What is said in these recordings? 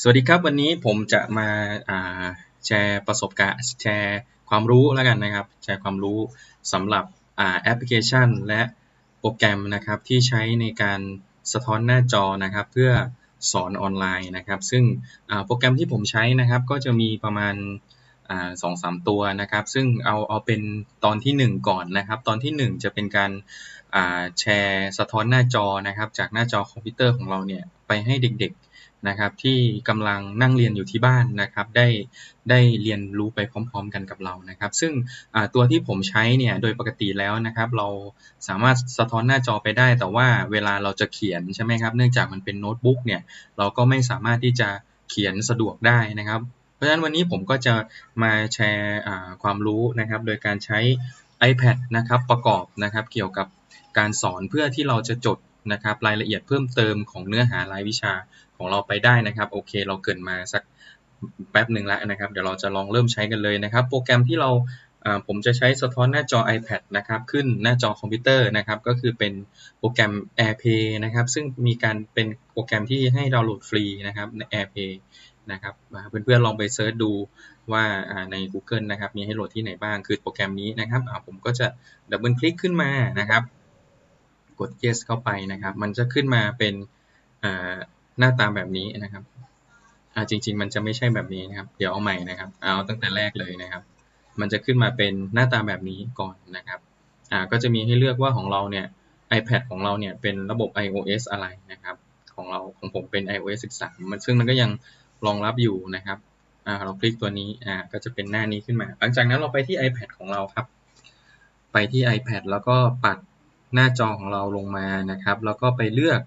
สวัสดีครับวันนี้ผมจะมาแชร์ประสบการณ์แชร์ความรู้แล้วกันนะครับ แชร์ความรู้สำหรับแอปพลิเคชัน และโปรแกรมนะครับที่ใช้ในการสะท้อนหน้าจอนะครับเพื่อสอนออนไลน์นะครับ ซึ่งโปรแกรมที่ผมใช้นะครับก็จะมีประมาณสองสามตัวนะครับ ซึ่งเอาเอาเป็นตอนที่ 1 ก่อนนะครับ ตอนที่ 1 จะเป็นการแชร์สะท้อนหน้าจอนะครับ จากหน้าจอคอมพิวเตอร์ของเราเนี่ยไปให้เด็กๆ นะครับที่กำลังนั่งเรียนอยู่ที่บ้านนะครับได้ได้เรียนรู้ไปพร้อม ๆ กันกับเรานะครับ ซึ่งตัวที่ผมใช้เนี่ยโดยปกติแล้วนะครับเราสามารถสะท้อนหน้าจอไปได้ แต่ว่าเวลาเราจะเขียนใช่ไหมครับเนื่องจากมันเป็นโน้ตบุ๊กเนี่ยเราก็ไม่สามารถที่จะเขียนสะดวกได้นะครับ เพราะฉะนั้นวันนี้ผมก็จะมาแชร์ความรู้นะครับ โดยการใช้ iPad นะครับประกอบนะครับเกี่ยวกับการสอนเพื่อที่เราจะจดนะครับรายละเอียดเพิ่มเติมของเนื้อหารายวิชา ของเราไปได้นะครับโอเค เราเกินมาสักแป๊บหนึ่งแล้วนะครับ เดี๋ยวเราจะลองเริ่มใช้กันเลยนะครับ โปรแกรมที่เราผมจะใช้สะท้อนหน้าจอ iPad นะครับ ขึ้นหน้าจอคอมพิวเตอร์นะครับ ก็คือเป็นโปรแกรม AirPlay นะครับ ซึ่งมีการเป็นโปรแกรมที่ให้ดาวน์โหลดฟรีนะครับใน AirPlay นะครับเพื่อนๆลองไปเซิร์ชดูว่าใน Google นะครับ มีให้โหลดที่ไหนบ้างคือโปรแกรมนี้นะครับผมก็จะดับเบิลคลิกขึ้นมานะครับ กด yes เข้าไปนะครับ มันจะขึ้นมาเป็น หน้าตาแบบนี้นะครับอ่าจริง ๆ มันจะไม่ใช่แบบนี้นะครับ เดี๋ยวเอาใหม่นะครับ เอาตั้งแต่แรกเลยนะครับ มันจะขึ้นมาเป็นหน้าตาแบบนี้ก่อนนะครับอ่าก็จะมีให้เลือกว่าของเราเนี่ย iPad ของเราเนี่ยเป็นระบบ iOS อะไรนะครับ ของเราของผมเป็น iOS 13 มันซึ่งมันก็ยังรองรับอยู่นะครับอ่าเราคลิกตัวนี้อ่าก็จะเป็นหน้านี้ขึ้นมา หลังจากนั้นเราไปที่ iPad ของเราครับ ไปที่ iPad แล้วก็ปัดหน้าจอของเราลงมานะครับ แล้วก็ไปเลือก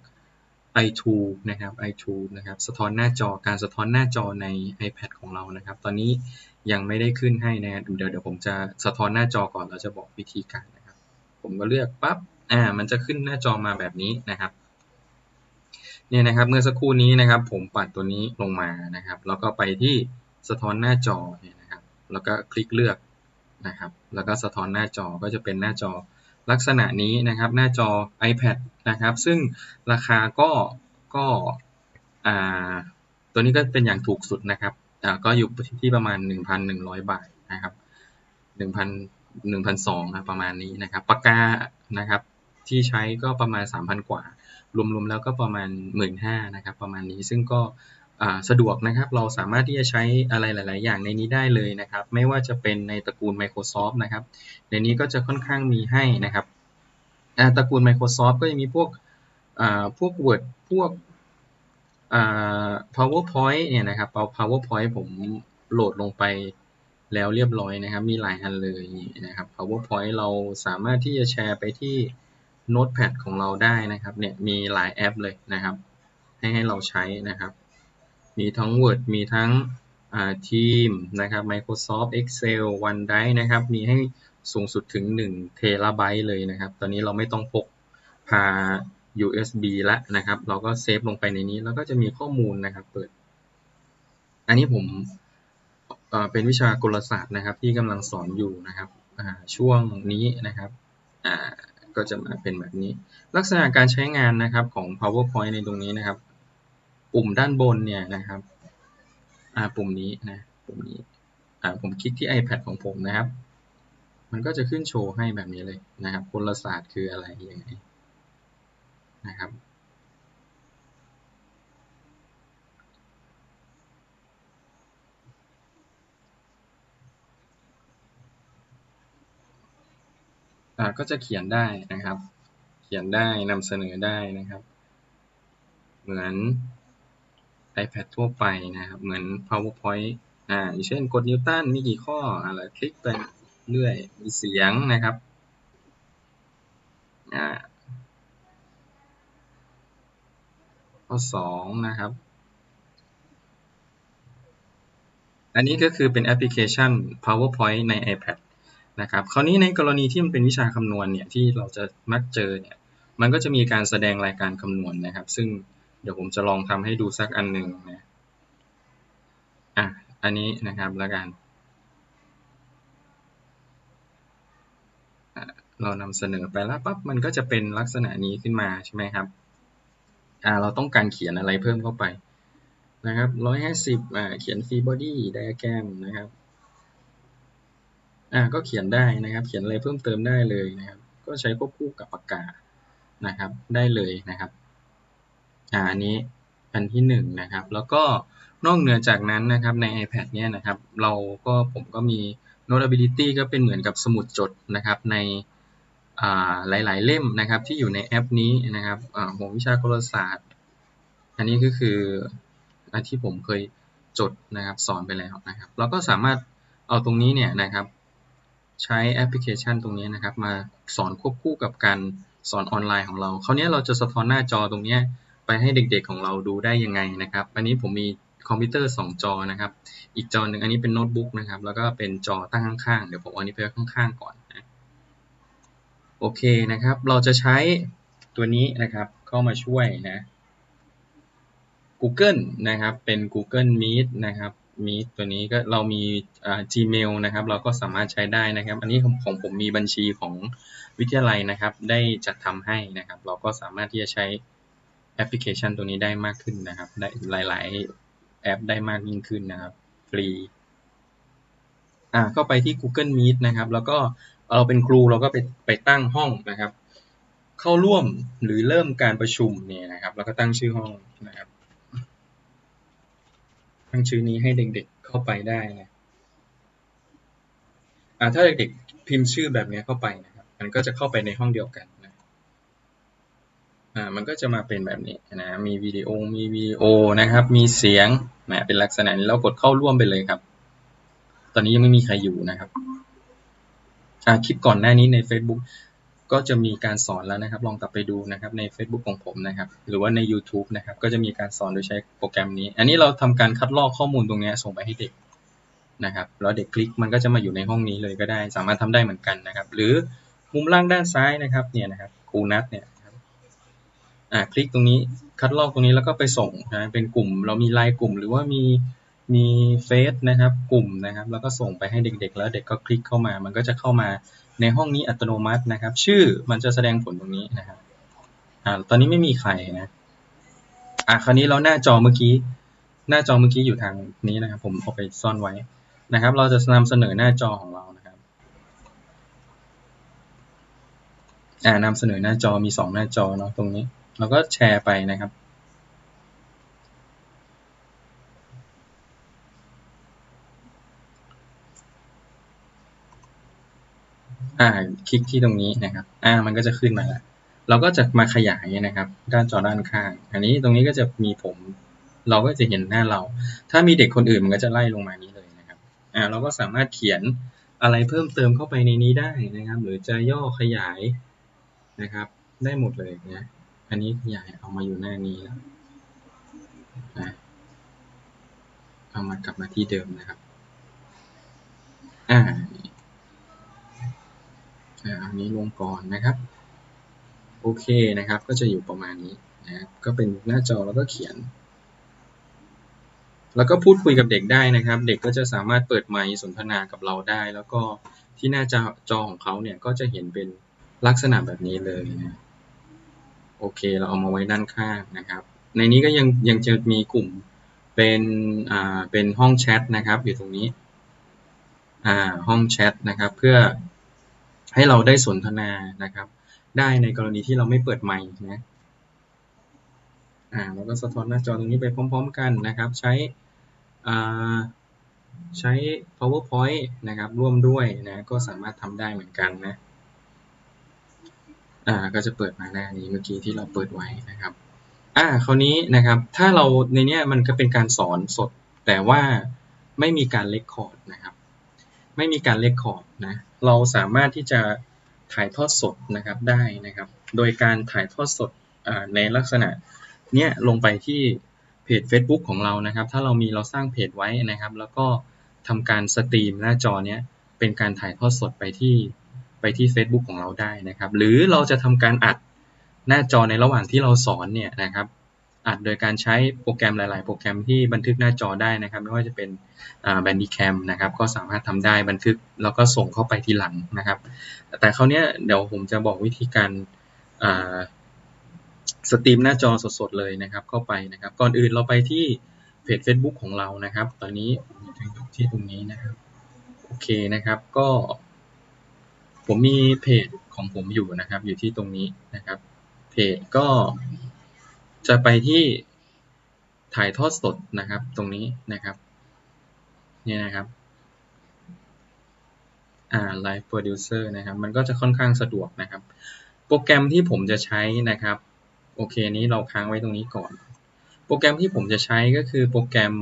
i2 นะครับ i2 นะครับ สะท้อนหน้าจอ การสะท้อนหน้าจอใน iPad ของเรานะครับ ตอนนี้ยังไม่ได้ขึ้นให้นะเดี๋ยวเดี๋ยวผมจะสะท้อนหน้าจอก่อนเราจะบอกวิธีการนะครับ ผมก็เลือกปั๊บ อ่า มันจะขึ้นหน้าจอมาแบบนี้นะครับ เนี่ยนะครับ เมื่อสักครู่นี้นะครับ ผมปัดตัวนี้ลงมานะครับ แล้วก็ไปที่สะท้อนหน้าจอเนี่ยนะครับ แล้วก็คลิกเลือกนะครับ แล้วก็สะท้อนหน้าจอ ก็จะเป็นหน้าจอ ลักษณะนี้นะครับหน้าจอ iPad นะครับ ซึ่งราคาก็ก็ตัวนี้ก็เป็นอย่างถูกสุดนะครับก็อยู่ที่ประมาณ 1,100 บาทนะครับ1,000 1,200นะประมาณนี้นะครับปากกานะครับที่ใช้ก็ประมาณ 3,000 กว่า รวมๆแล้วก็ประมาณ 15,000นะครับประมาณนี้ซึ่งก็ สะดวกนะครับ เราสามารถที่จะใช้อะไรหลาย ๆ อย่างในนี้ได้เลยนะครับ ไม่ว่าจะเป็นในตระกูล Microsoft นะครับ ในนี้ก็จะค่อนข้างมีให้นะครับตระกูล Microsoft ก็จะมีพวกพวก Word พวก PowerPoint เนี่ยนะครับ PowerPoint ผมโหลดลงไปแล้วเรียบร้อยนะครับ มีหลายอันเลยนะครับ PowerPoint เราสามารถที่จะแชร์ไปที่ Notepad ของเราได้นะครับ เนี่ยมีหลายแอปเลยนะครับ ให้ให้เราใช้นะครับ มีทั้ง Word มีทั้งทีมนะครับ Microsoft Excel OneDrive นะครับ มีให้สูงสุดถึง1เทราไบต์เลยนะครับ ตอนนี้เราไม่ต้องพกพา USB ละนะครับ เราก็เซฟลงไปในนี้ แล้วก็จะมีข้อมูลนะครับ เปิด อันนี้ผมเป็นวิชากลศาสตร์นะครับ ที่กำลังสอนอยู่นะครับช่วงนี้นะครับก็จะมาเป็นแบบนี้ ลักษณะการใช้งานนะครับของ PowerPoint ในตรงนี้นะครับ ปุ่มด้านบนเนี่ยนะครับอ่าปุ่มนี้นะปุ่มนี้อ่าผมคลิกที่ iPad ของผมนะครับ มันก็จะขึ้นโชว์ให้แบบนี้เลยนะครับกลศาสตร์คืออะไรยังไงนะครับอ่าก็จะเขียนได้นะครับ เขียนได้นำเสนอได้นะครับ เหมือน iPad ทั่วไปนะครับ เหมือน PowerPoint อ่าอย่างเช่นกดนิวตันมีกี่ข้ออะไรคลิกไปเรื่อยมีเสียงนะครับอ่าข้อสองนะครับ อันนี้ก็คือเป็นแอปพลิเคชัน PowerPoint ใน iPad นะครับ คราวนี้ในกรณีที่มันเป็นวิชาคำนวณเนี่ยที่เราจะมักเจอเนี่ย มันก็จะมีการแสดงรายการคำนวณนะครับ ซึ่ง เดี๋ยวผมจะลองทำให้ดูสักอันหนึ่งนะ อะ อันนี้นะครับแล้วกัน เรานำเสนอไปแล้วปั๊บมันก็จะเป็นลักษณะนี้ขึ้นมาใช่ไหมครับ อ่า เราต้องการเขียนอะไรเพิ่มเข้าไปนะครับร้อยห้าสิบอ่า เขียนฟรีบอดี้ไดอะแกรมนะครับ อ่า ก็เขียนได้นะครับ เขียนอะไรเพิ่มเติมได้เลยนะครับ ก็ใช้ควบคู่กับปากกา นะครับ ได้เลยนะครับ อ่าอันนี้อันที่หนึ่งนะครับ แล้วก็นอกเหนือจากนั้นนะครับใน iPad เนี่ยนะครับ เราก็ผมก็มี Notability ก็เป็นเหมือนกับสมุดจดนะครับในหลาย ๆ เล่มนะครับที่อยู่ในแอปนี้นะครับหัววิชากลศาสตร์ อันนี้ก็คืออันที่ผมเคยจดนะครับสอนไปแล้วนะครับเราก็สามารถเอาตรงนี้เนี่ยนะครับ ใช้แอปพลิเคชันตรงนี้นะครับ มาสอนควบคู่กับการสอนออนไลน์ของเราคราวนี้เราจะสะท้อนหน้าจอตรงนี้ ไปให้เด็กๆของเราดูได้ยังไงนะครับ อันนี้ผมมีคอมพิวเตอร์ 2 จอนะครับ อีกจอหนึ่งอันนี้เป็นโน้ตบุ๊กนะครับ แล้วก็เป็นจอตั้งข้างๆ เดี๋ยวผมเอาอันนี้ไปข้างๆ ก่อนนะ โอเคนะครับ เราจะใช้ตัวนี้นะครับ เข้ามาช่วยนะ Google นะครับ เป็น Google Meet นะครับ Meet ตัวนี้ก็เรามี Gmail นะครับ เราก็สามารถใช้ได้นะครับ อันนี้ของผมมีบัญชีของวิทยาลัยนะครับ ได้จัดทำให้นะครับ เราก็สามารถที่จะใช้ แอปพลิเคชันตัวนี้ได้มากขึ้นนะครับ ได้หลาย ๆ แอปได้มากยิ่งขึ้นนะครับ ฟรี อ่าก็ไปที่ Google Meet นะครับ แล้วก็เราเป็นครูเราก็ไปไปตั้งห้องนะครับ เข้าร่วมหรือเริ่มการประชุมเนี่ยนะครับ แล้วก็ตั้งชื่อห้องนะครับ ตั้งชื่อนี้ให้เด็ก ๆ เข้าไปได้นะอ่าถ้าเด็ก ๆ พิมพ์ชื่อแบบนี้เข้าไปนะครับ มันก็จะเข้าไปในห้องเดียวกัน อ่ามันก็จะมาเป็นแบบนี้นะมีวิดีโอมีวิดีโอนะครับ มีเสียงนะเป็นลักษณะนี้เรากดเข้าร่วมไปเลยครับ ตอนนี้ยังไม่มีใครอยู่นะครับอ่าคลิปก่อนหน้านี้ใน Facebook ก็จะมีการสอนแล้วนะครับ ลองกลับไปดูนะครับใน Facebook ของผมนะครับ หรือว่าใน YouTube นะครับ ก็จะมีการสอนโดยใช้โปรแกรมนี้ อันนี้เราทำการคัดลอกข้อมูลตรงนี้ส่งไปให้เด็กนะครับ แล้วเด็กคลิกมันก็จะมาอยู่ในห้องนี้เลยก็ได้ สามารถทำได้เหมือนกันนะครับ หรือมุมล่างด้านซ้ายนะครับ เนี่ยนะครับครูนัดเนี่ย อ่าคลิกตรงนี้คัดลอกตรงนี้แล้วก็ไปส่งนะเป็นกลุ่ม เรามีไลน์กลุ่มหรือว่ามีมีเฟซนะครับกลุ่มนะครับ แล้วก็ส่งไปให้เด็กๆ แล้วเด็กก็คลิกเข้ามา มันก็จะเข้ามาในห้องนี้อัตโนมัตินะครับ ชื่อมันจะแสดงผลตรงนี้นะครับอ่าตอนนี้ไม่มีใครนะอ่าคราวนี้เราหน้าจอเมื่อกี้ หน้าจอเมื่อกี้อยู่ทางนี้นะครับ ผมเอาไปซ่อนไว้นะครับ เราจะนำเสนอหน้าจอของเรานะครับอ่านำเสนอหน้าจอมีสองหน้าจอเนาะตรงนี้ เราก็แชร์ไปนะครับอ่าคลิกที่ตรงนี้นะครับ อ่า มันก็จะขึ้นมาแล้ว เราก็จะมาขยายนะครับ ด้านจอด้านข้าง อันนี้ตรงนี้ก็จะมีผม เราก็จะเห็นหน้าเรา ถ้ามีเด็กคนอื่นมันก็จะไล่ลงมานี้เลยนะครับ อ่า เราก็สามารถเขียนอะไรเพิ่มเติมเข้าไปในนี้ได้นะครับ หรือจะย่อขยายนะครับ ได้หมดเลยนะ อันนี้ขยายเอามาอยู่หน้านี้แล้วเอามากลับมาที่เดิมนะครับอ่าอันนี้ลงก่อนนะครับ โอเคนะครับ ก็จะอยู่ประมาณนี้นะก็เป็นหน้าจอแล้วก็เขียน แล้วก็พูดคุยกับเด็กได้นะครับ เด็กก็จะสามารถเปิดไมค์สนทนากับเราได้ แล้วก็ที่หน้าจอจอของเขาเนี่ยก็จะเห็นเป็นลักษณะแบบนี้เลยนะ โอเค เราเอามาไว้ด้านข้างนะครับ ในนี้ก็ยังยังจะมีกลุ่มเป็นอ่าเป็นห้องแชทนะครับ อยู่ตรงนี้อ่าห้องแชทนะครับ เพื่อให้เราได้สนทนานะครับ ได้ในกรณีที่เราไม่เปิดไมค์นะอ่าเราก็สะท้อนหน้าจอตรงนี้ไปพร้อม ๆ กันนะครับ ใช้อ่าใช้ powerpoint นะครับ ร่วมด้วยนะ ก็สามารถทำได้เหมือนกันนะ อ่าก็จะเปิดมาหน้านี้เมื่อกี้ที่เราเปิดไว้นะครับ อ่าคราวนี้นะครับ ถ้าเราในเนี้ยมันก็เป็นการสอนสด แต่ว่าไม่มีการเลคคอร์ดนะครับ ไม่มีการเลคคอร์ดนะเราสามารถที่จะถ่ายทอดสดนะครับได้นะครับ โดยการถ่ายทอดสดในลักษณะเนี้ยลงไปที่เพจ Facebook ของเรานะครับ ถ้าเรามีเราสร้างเพจไว้นะครับ แล้วก็ทำการสตรีมหน้าจอเนี้ยเป็นการถ่ายทอดสดไปที่ ไปที่ Facebook ของเราได้นะครับ หรือเราจะทำการอัดหน้าจอในระหว่างที่เราสอนเนี่ยนะครับ อัดโดยการใช้โปรแกรมหลาย ๆ โปรแกรมที่บันทึกหน้าจอได้นะครับ ไม่ว่าจะเป็นแบนดี้แคมนะครับ ก็สามารถทำได้บันทึกแล้วก็ส่งเข้าไปทีหลังนะครับ แต่คราวนี้เดี๋ยวผมจะบอกวิธีการสตรีมหน้าจอสด ๆ เลยนะครับ เข้าไปนะครับ ก่อนอื่นเราไปที่เพจ Facebook ของเรานะครับ ตอนนี้อยู่ที่ตรงนี้นะครับ โอเคนะครับ ก็ ผมมีเพจของผมอยู่นะครับ อยู่ที่ตรงนี้นะครับ เพจก็จะไปที่ถ่ายทอดสดนะครับ ตรงนี้นะครับ นี่นะครับ อ่า Live Producer นะครับ มันก็จะค่อนข้างสะดวกนะครับ โปรแกรมที่ผมจะใช้นะครับ โอเค นี้เราค้างไว้ตรงนี้ก่อน โปรแกรมที่ผมจะใช้ก็คือโปรแกรม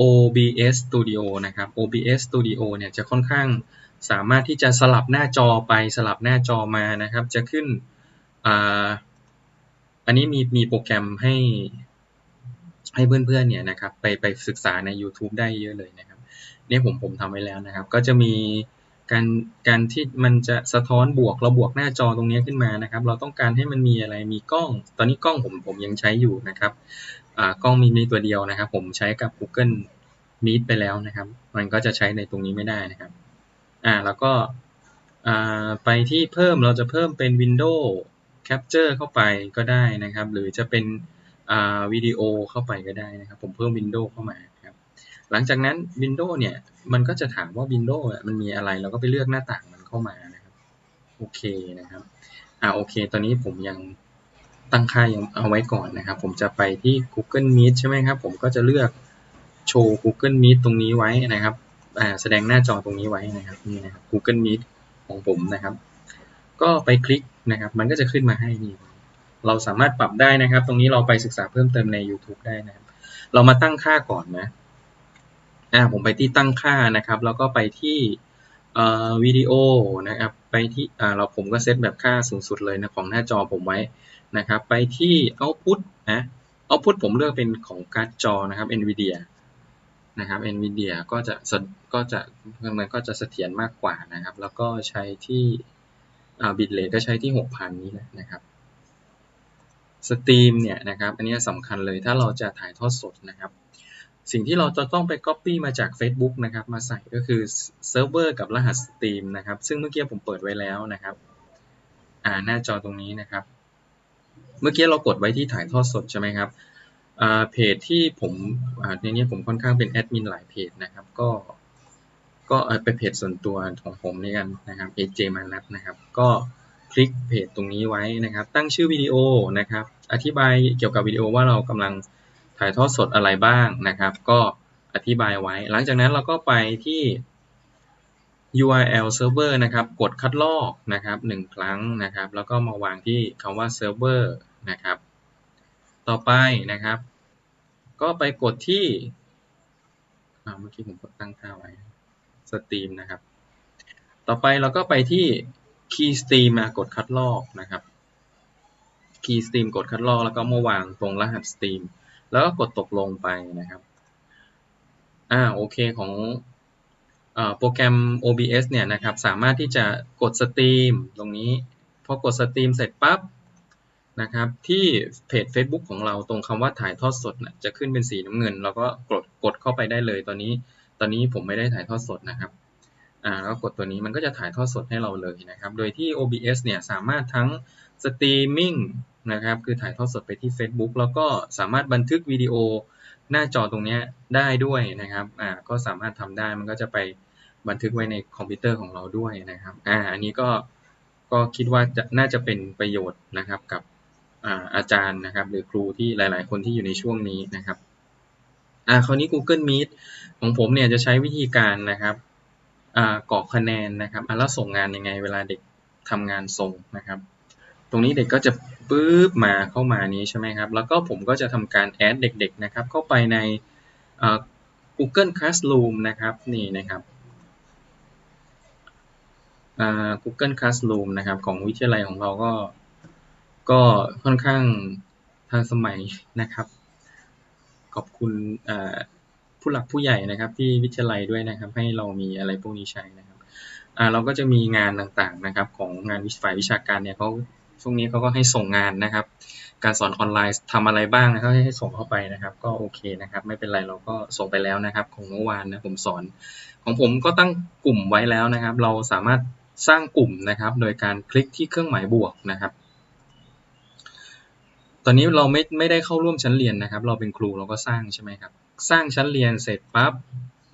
OBS Studio นะครับ OBS Studio เนี่ยจะค่อนข้าง สามารถที่จะสลับหน้าจอไปสลับหน้าจอมานะครับ จะขึ้นอ,อันนี้มีมีโปรแกรมให้ให้เพื่อนๆเนี่ยนะครับไปไปศึกษาใน YouTube ได้เยอะเลยนะครับเนี่ยผมผมทำไว้แล้วนะครับ ก็จะมีการการที่มันจะสะท้อนบวกเราบวกหน้าจอตรงนี้ขึ้นมานะครับ เราต้องการให้มันมีอะไรมีกล้อง ตอนนี้กล้องผมผมยังใช้อยู่นะครับกล้องมีมีตัวเดียวนะครับ ผมใช้กับ Google Meet ไปแล้วนะครับ มันก็จะใช้ในตรงนี้ไม่ได้นะครับ อ่าแล้วก็อ่าไปที่เพิ่มเราจะเพิ่มเป็น Windows Capture เข้าไปก็ได้นะครับ หรือจะเป็นอ่าวิดีโอเข้าไปก็ได้นะครับ ผมเพิ่ม Windows เข้ามาครับหลังจากนั้น Windows เนี่ยมันก็จะถามว่า Windows มันมีอะไรเราก็ไปเลือกหน้าต่างมันเข้ามานะครับโอเคนะครับอ่าโอเค ตอนนี้ผมยังตั้งค่ายังเอาไว้ก่อนนะครับ ผมจะไปที่ Google Meet ใช่ไหมครับ ผมก็จะเลือกโชว์ Google Meet ตรงนี้ไว้นะครับ แสดงหน้าจอตรงนี้ไว้นะครับนี่นะครับ Google Meet ของผมนะครับ ก็ไปคลิกนะครับ มันก็จะขึ้นมาให้นี่เราสามารถปรับได้นะครับ ตรงนี้เราไปศึกษาเพิ่มเติมใน YouTube ได้นะครับ เรามาตั้งค่าก่อนนะอ่าผมไปที่ตั้งค่านะครับ แล้วก็ไปที่เอ่อวิดีโอนะครับ ไปที่อ่าเราผมก็เซตแบบค่าสูงสุดเลยนะของหน้าจอผมไว้นะครับ ไปที่ Output นะ Output ผมเลือกเป็นของการ์ดจอนะครับ NVIDIA นะครับ NVIDIA ก็จะก็จะมันก็จะเสถียรมากกว่านะครับ แล้วก็ใช้ที่อ่าบิตเรทก็ใช้ที่ 6,000 นี้แหละนะครับสตรีมเนี่ยนะครับอันนี้สำคัญเลยถ้าเราจะถ่ายทอดสดนะครับ สิ่งที่เราจะต้องไป Copy มาจาก Facebook นะครับ มาใส่ก็คือเซิร์ฟเวอร์กับรหัสสตรีมนะครับ ซึ่งเมื่อกี้ผมเปิดไว้แล้วนะครับอ่าหน้าจอตรงนี้นะครับ เมื่อกี้เรากดไว้ที่ถ่ายทอดสดใช่ไหมครับ เพจที่ผมในนี้ผมค่อนข้างเป็นแอดมินหลายเพจนะครับ ก็ ก็เป็นเพจส่วนตัวของผมนี่กันนะครับ AJ มานัทนะครับ ก็คลิกเพจตรงนี้ไว้นะครับ ตั้งชื่อวิดีโอนะครับ อธิบายเกี่ยวกับวิดีโอว่าเรากำลังถ่ายทอดสดอะไรบ้างนะครับ ก็อธิบายไว้ หลังจากนั้นเราก็ไปที่ URL server นะครับ กดคัดลอกนะครับหนึ่งครั้งนะครับ แล้วก็มาวางที่คำว่า server นะครับ ต่อไปนะครับ ก็ไปกดที่เมื่อกี้ผมกดตั้งค่าไว้สตรีมนะครับ ต่อไปเราก็ไปที่ key stream มากดคัดลอกนะครับ key stream กดคัดลอกแล้วก็มาวางตรงรหัส stream แล้วก็กดตกลงไปนะครับอ่าโอเคของโปรแกรม OBS เนี่ยนะครับ สามารถที่จะกดสตรีมตรงนี้ พอกดสตรีมเสร็จปั๊บ นะครับที่เพจ Facebook ของเราตรงคำว่าถ่ายทอดสดนะจะขึ้นเป็นสีน้ำเงิน เราก็กดกดเข้าไปได้เลยตอนนี้ ตอนนี้ผมไม่ได้ถ่ายทอดสดนะครับอ่าแล้วกดตัวนี้มันก็จะถ่ายทอดสดให้เราเลยนะครับ โดยที่ OBS เนี่ยสามารถทั้งสตรีมมิ่งนะครับคือถ่ายทอดสดไปที่ Facebook แล้วก็สามารถบันทึกวิดีโอหน้าจอตรงนี้ได้ด้วยนะครับอ่าก็สามารถทำได้มันก็จะไปบันทึกไว้ในคอมพิวเตอร์ของเราด้วยนะครับอ่าอันนี้ก็ก็คิดว่าจะน่าจะเป็นประโยชน์นะครับกับ อาจารย์นะครับ หรือครูที่หลาย ๆ คนที่อยู่ในช่วงนี้นะครับอ่าคราวนี้ Google Meet ของผมเนี่ยจะใช้วิธีการนะครับอ่ากรอกคะแนนนะครับอ่าแล้วส่งงานยังไงเวลาเด็กทำงานส่งนะครับ ตรงนี้เด็กก็จะปึ๊บมาเข้ามานี้ใช่ไหมครับ แล้วก็ผมก็จะทำการแอดเด็ก ๆ นะครับ เข้าไปใน Google Classroom นะครับนี่นะครับ Google Classroom นะครับ ของวิทยาลัยของเราก็ ก็ค่อนข้างทันสมัยนะครับ ขอบคุณผู้หลักผู้ใหญ่นะครับ ที่วิทยาลัยด้วยนะครับ ให้เรามีอะไรพวกนี้ใช้นะครับเราก็จะมีงานต่างๆนะครับ ของงานวิฝ่ายวิชาการเนี่ยเขาช่วงนี้เขาก็ให้ส่งงานนะครับ การสอนออนไลน์ทำอะไรบ้างนะครับให้ส่งเข้าไปนะครับ ก็โอเคนะครับ ไม่เป็นไรเราก็ส่งไปแล้วนะครับ ของเมื่อวานนะผมสอน ของผมก็ตั้งกลุ่มไว้แล้วนะครับ เราสามารถสร้างกลุ่มนะครับ โดยการคลิกที่เครื่องหมายบวกนะครับ ตอนนี้เราไม่ไม่ได้เข้าร่วมชั้นเรียนนะครับ เราเป็นครูเราก็สร้างใช่ไหมครับ สร้างชั้นเรียนเสร็จปั๊บ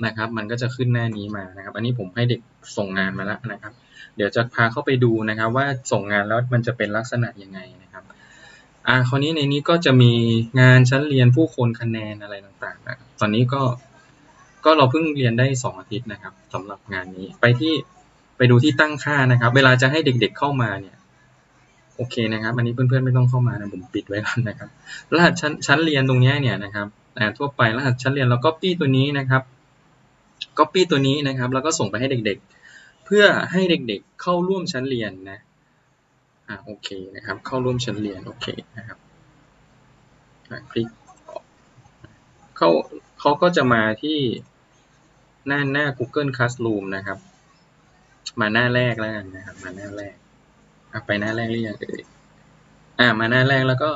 นะครับ มันก็จะขึ้นหน้านี้มานะครับ อันนี้ผมให้เด็กส่งงานมาแล้วนะครับ เดี๋ยวจะพาเข้าไปดูนะครับ ว่าส่งงานแล้วมันจะเป็นลักษณะยังไงนะครับอ่าคราวนี้ในนี้ก็จะมีงานชั้นเรียนผู้คนคะแนนอะไรต่างๆนะตอนนี้ก็ก็เราเพิ่งเรียนได้สองอาทิตย์นะครับสำหรับงานนี้ไปที่ไปดูที่ตั้งค่านะครับ เวลาจะให้เด็กๆเข้ามาเนี่ย โอเคนะครับ อันนี้เพื่อนๆไม่ต้องเข้ามานะผมปิดไว้ก่อนนะครับ รหัสชั้นชั้นเรียนตรงนี้เนี่ยนะครับทั่วไปรหัสชั้นเรียนเราก็ปี้ตัวนี้นะครับก็ปี้ตัวนี้นะครับ แล้วก็ส่งไปให้เด็กๆ เพื่อให้เด็กๆ เข้าร่วมชั้นเรียนนะอ่าโอเคนะครับ เข้าร่วมชั้นเรียนโอเคนะครับคลิกเขาเขาก็จะมาที่หน้าหน้า Google Classroom นะครับ มาหน้าแรกแล้วกันนะครับ มาหน้าแรก ไปหน้าแรกหรือยังเอ่ยอ่ามาหน้าแรกแล้วก็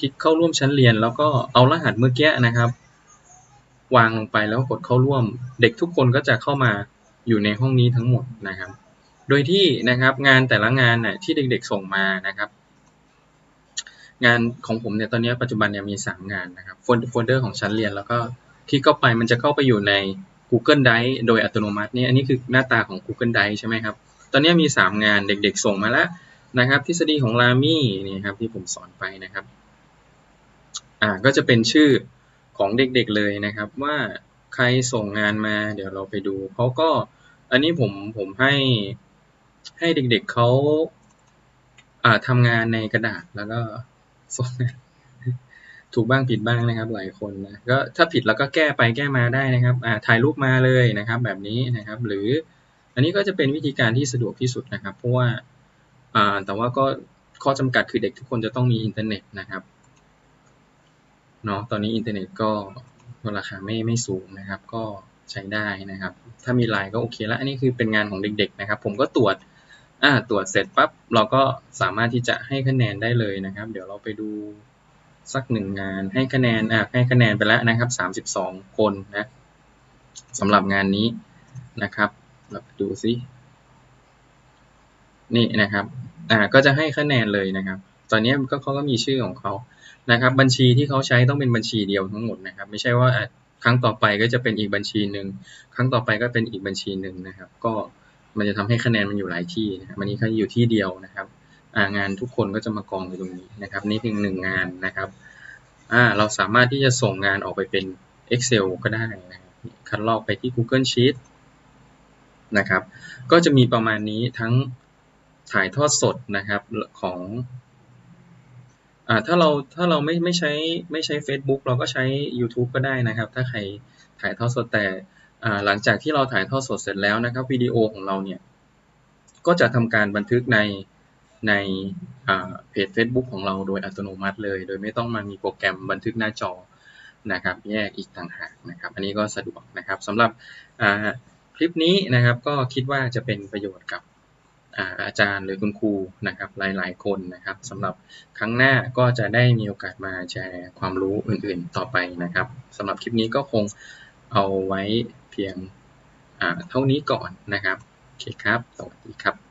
คลิกเข้าร่วมชั้นเรียน แล้วก็เอารหัสเมื่อกี้นะครับ วางลงไปแล้วกดเข้าร่วม เด็กทุกคนก็จะเข้ามาอยู่ในห้องนี้ทั้งหมดนะครับ โดยที่นะครับงานแต่ละงานน่ะที่เด็กๆส่งมานะครับ งานของผมเนี่ยตอนนี้ปัจจุบันเนี่ยมีสามงานนะครับโฟลเดอร์ของชั้นเรียน แล้วก็คลิกเข้าไปมันจะเข้าไปอยู่ใน Google Drive โดยอัตโนมัตินี่อันนี้คือหน้าตาของ Google Drive ใช่ไหมครับ ตอนนี้มี 3 งานเด็กๆ ส่งมาแล้วนะครับ ทฤษฎีของรามี่นี่ครับที่ผมสอนไปนะครับอ่าก็จะเป็นชื่อของเด็กๆเลยนะครับ ว่าใครส่งงานมา เดี๋ยวเราไปดูเขาก็อันนี้ผมผมให้ให้เด็กๆเขาอ่าทำงานในกระดาษแล้วก็ส่งถูกบ้างผิดบ้างนะครับ หลายคนนะก็ถ้าผิดแล้วก็แก้ไปแก้มาได้นะครับอ่าถ่ายรูปมาเลยนะครับ แบบนี้นะครับ หรือ อันนี้ก็จะเป็นวิธีการที่สะดวกที่สุดนะครับ เพราะว่าแต่ว่าก็ข้อจำกัดคือเด็กทุกคนจะต้องมีอินเทอร์เน็ตนะครับเนาะตอนนี้อินเทอร์เน็ตก็ราคาไม่ไม่สูงนะครับ ก็ใช้ได้นะครับ ถ้ามีไลน์ก็โอเคแล้วอันนี้คือเป็นงานของเด็ก ๆ นะครับ ผมก็ตรวจอ่าตรวจเสร็จปั๊บเราก็สามารถที่จะให้คะแนนได้เลยนะครับ เดี๋ยวเราไปดูสักหนึ่งงานให้คะแนนอ่าให้คะแนนไปแล้วนะครับสามสิบสองคนนะสำหรับงานนี้นะครับ เราดูซิ นี่นะครับ อ่า ก็จะให้คะแนนเลยนะครับ ตอนนี้ก็เขาก็มีชื่อของเขานะครับ บัญชีที่เขาใช้ต้องเป็นบัญชีเดียวทั้งหมดนะครับ ไม่ใช่ว่าครั้งต่อไปก็จะเป็นอีกบัญชีหนึ่ง ครั้งต่อไปก็เป็นอีกบัญชีหนึ่งนะครับ ก็มันจะทำให้คะแนนมันอยู่หลายที่นะครับอันนี้เขาอยู่ที่เดียวนะครับงานทุกคนก็จะมากองอยู่ตรงนี้นะครับ นี่เพียงหนึ่งงานนะครับ อ่า เราสามารถที่จะส่งงานออกไปเป็น Excel ก็ได้นะครับคัดลอกไปที่ Google Sheet นะครับ ก็จะมีประมาณนี้ทั้งถ่ายทอดสดนะครับของอ่าถ้าเราถ้าเราไม่ไม่ใช้ไม่ใช้ Facebook เราก็ใช้ YouTube ก็ได้นะครับ ถ้าใครถ่ายทอดสดแต่อ่าหลังจากที่เราถ่ายทอดสดเสร็จแล้วนะครับวิดีโอของเราเนี่ยก็จะทำการบันทึกในในเพจ Facebook ของเราโดยอัตโนมัติเลย โดยไม่ต้องมามีโปรแกรมบันทึกหน้าจอนะครับ แยกอีกต่างหากนะครับ อันนี้ก็สะดวกนะครับสำหรับ คลิปนี้นะครับก็คิดว่าจะเป็นประโยชน์กับอาจารย์หรือคุณครูนะครับหลาย ๆ คนนะครับสำหรับครั้งหน้าก็จะได้มีโอกาสมาแชร์ความรู้อื่น ๆ ต่อไปนะครับสำหรับคลิปนี้ก็คงเอาไว้เพียงเท่านี้ก่อนนะครับโอเคครับ สวัสดีครับ